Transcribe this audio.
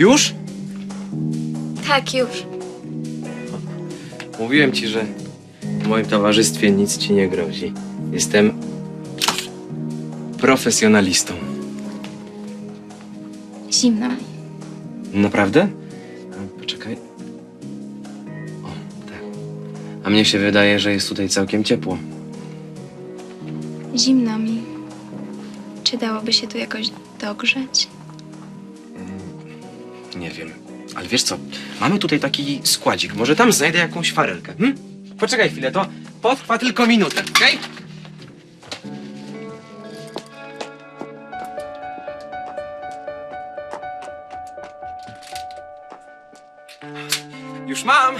Już? Tak, już. Mówiłem ci, że w moim towarzystwie nic ci nie grozi. Jestem profesjonalistą. Zimno mi. Naprawdę? A, Poczekaj. O, tak. A mnie się wydaje, że jest tutaj całkiem ciepło. Zimno mi. Czy dałoby się tu jakoś dogrzeć? Nie wiem. Ale wiesz co? Mamy tutaj taki składzik. Może tam znajdę jakąś farelkę. Hm? Poczekaj chwilę, to potrwa tylko minutę, okej? Już mam!